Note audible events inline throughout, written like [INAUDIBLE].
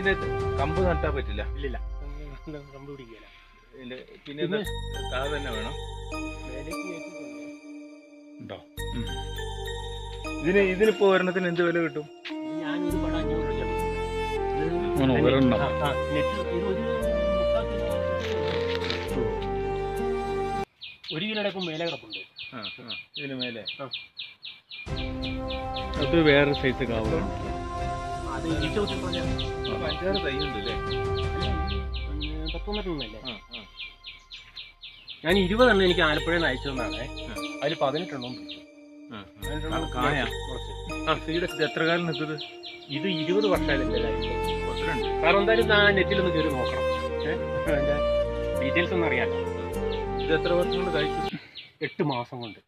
ഇതിന്റെ കമ്പ് നട്ടാൻ പറ്റില്ല. ഇല്ലില്ല. കമ്പ് പിടിക്കില്ല ഇതിന്റെ പിന്നെ ഇത് താഴെ തന്നെ വേണം. ഉണ്ടോ? ഇതിന് ഇതിനിപ്പോ ഒരെണ്ണത്തിന് എന്ത് വില കിട്ടും? ഒരെണ്ണം? ഒരു കിലോയുടെ ഇപ്പം മേലെ കിടപ്പുണ്ട്. ഇതിന് മേലെ. അത് വേറെ സൈസ് കാവുക അത് അഞ്ചാറ് അല്ലേ. ഞാൻ ഇരുപതെണ്ണം എനിക്ക് ആലപ്പുഴയിൽ നിന്ന് അയച്ചു തന്നാണ്. അതിൽ പതിനെട്ടെണ്ണം പിടിച്ചു. കായ ആ ഇത് എത്ര കാലം നിൽക്കുന്നത്? ഇത് ഇരുപത് വർഷമായാലും എന്റെ ലൈഫ് കാരണം എന്തായാലും ആ നെറ്റിലൊന്ന് കയറി നോക്കണം. അതിന്റെ ഡീറ്റെയിൽസ് ഒന്നും അറിയാമല്ലോ ഇത് എത്ര വർഷം കൊണ്ട് കഴിച്ചു എട്ട് മാസം കൊണ്ട്.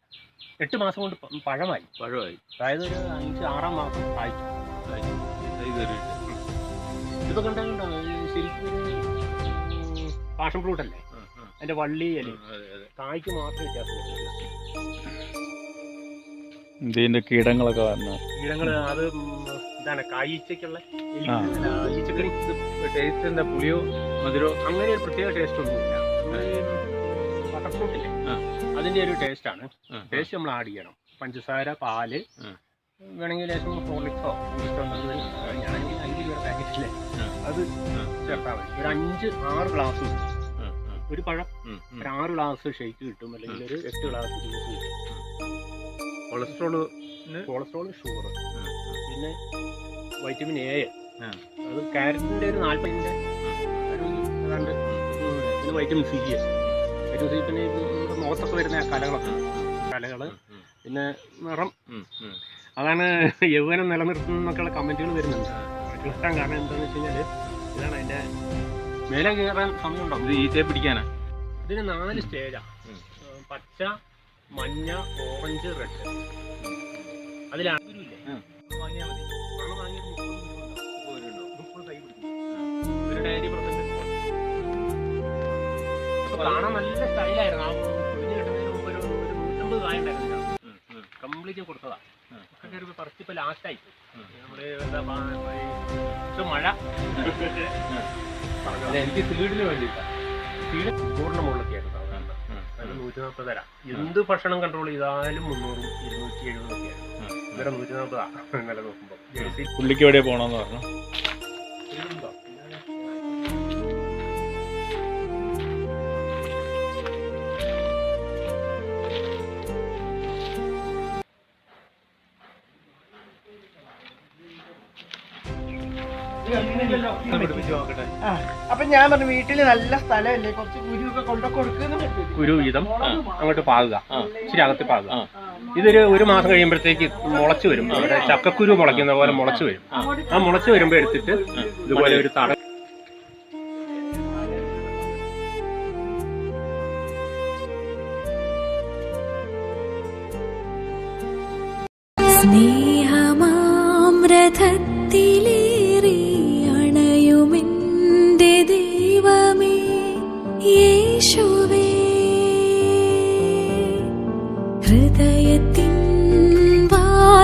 എട്ട് മാസം കൊണ്ട് പഴമായി. പഴമായി. അതായത് ഒരു അഞ്ച് ആറാം മാസം കായ്ച്ചു. കഴിച്ചു കയറിയിട്ട് ഇതിപ്പോ കണ്ടോ? ശരിക്കും പാഷൻ ഫ്രൂട്ട് അല്ലേ. അതിന്റെ വള്ളി അല്ലേ കായ്ക്ക് മാത്രം വ്യത്യാസം ഇതിന്റെ കീടങ്ങളൊക്കെ വരണം കീടങ്ങൾ അത് എന്താണ് ആ. ഈച്ചക്കറി. ടേസ്റ്റ് എന്താ? പുളിയോ മധുരോ? അങ്ങനെ ഒരു പ്രത്യേക ടേസ്റ്റ് ഒന്നുമില്ല. ബട്ടർ ഫ്രൂട്ട് അതിന്റെ ഒരു ടേസ്റ്റ് ആണ്. ആ, ആ. ടേസ്റ്റ് നമ്മൾ ആഡ് ചെയ്യണം. പഞ്ചസാര പാൽ. വേണമെങ്കിൽ ലേശം ഹോർലിക്സോ ഞാനെങ്കിൽ അഞ്ച് രൂപ പാക്കറ്റില്ലേ ആ. അത്. ചേർത്താൽ മതി ഒരു അഞ്ച് ആറ് ഗ്ലാസ്. ഒരു പഴം. ഒരു ആറ് ഗ്ലാസ് ഷേക്ക് കിട്ടും അല്ലെങ്കിൽ ഒരു എട്ട് ഗ്ലാസ് ജ്യൂസ് കിട്ടും കൊളസ്ട്രോൾ കൊളസ്ട്രോൾ ഷുഗർ പിന്നെ വൈറ്റമിൻ എ. അത് ക്യാരറ്റിന്റെ ഒരു നാൽപ്പതിന്റെ ഒരു ഏതാണ്ട് പിന്നെ വൈറ്റമിൻ സി വൈറ്റമിൻ സി പിന്നെ മുഖത്തൊക്കെ വരുന്ന കലകളൊക്കെ കലകൾ പിന്നെ നിറം. അതാണ് യൗവനം നിലനിർത്തുന്നൊക്കെയുള്ള കമന്റുകൾ വരുന്നുണ്ട്. കിട്ടാൻ കാരണം എന്താണെന്ന് വെച്ച് കഴിഞ്ഞാൽ ഇതാണ് അതിന്റെ മേലെ കയറാൻ സമയമുണ്ടോ? ഇത് ഈച്ചയെ പിടിക്കാനാ ഇതിന് നാല് സ്റ്റേജാണ് പച്ച മഞ്ഞ ഓറഞ്ച് റെഡ് മതി. വാങ്ങിയത് ഒരു ഡയറി കാണാൻ നല്ല സ്റ്റൈലായിരുന്നു ആ പൊഴിഞ്ഞ് കിട്ടുന്നതിന് മുമ്പ് ഒരു നൂറ്റമ്പത് കായ കംപ്ലീറ്റ് കൊടുത്തതാ. ഉം. ഒക്കെ ഇപ്പൊ ലാസ്റ്റ്. നമ്മൾ എന്താ പക്ഷെ മഴ. എനിക്ക് സീഡിന് സീഡ് സാധാരണ അതായത് നൂറ്റി നാൽപ്പത് തരാം. എന്ത് ഭക്ഷണം കൺട്രോൾ ചെയ്താലും മുന്നൂറും ഇരുന്നൂറ്റി എഴുപതൊക്കെയാണ്. ഇവരെ നൂറ്റി നാൽപ്പതാ [LAUGHS] ഇന്നലെ നോക്കുമ്പോൾ പുള്ളിക്ക് എവിടെ പോകണമെന്ന് പറഞ്ഞു. അപ്പൊ ഞാൻ പറഞ്ഞു വീട്ടിൽ നല്ല സ്ഥലമല്ലേ കുറച്ച് കുരുവൊക്കെ കൊണ്ട കൊടുക്കുന്നു കുരു വീതം. അങ്ങോട്ട് പാകുക. ഇച്ചിരി അകത്ത് പാകുക. ഇതൊരു ഒരു മാസം കഴിയുമ്പോഴത്തേക്ക് മുളച്ചു വരും. അവിടെ ചക്കക്കുരു മുളയ്ക്കുന്ന പോലെ മുളച്ചു വരും. ആ. മുളച്ചു വരുമ്പോൾ എടുത്തിട്ട് ഇതുപോലെ ഒരു തട. സ്നേഹമാമ്രഥത്തിലേറി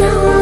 让我。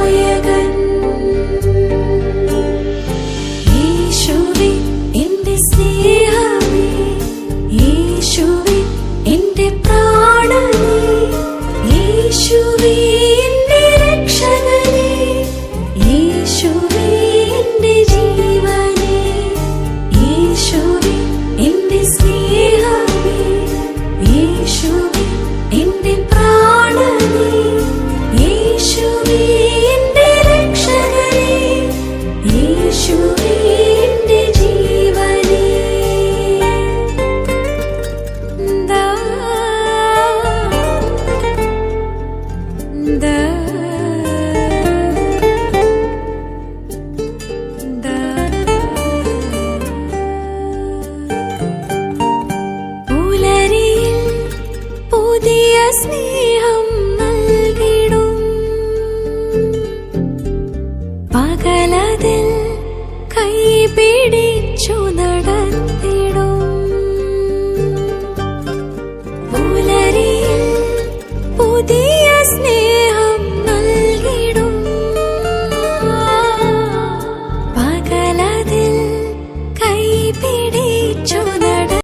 എൻ കൈ പിടിച്ചു നടത്തിടും പുലരിയിൽ പുതിയ സ്നേഹ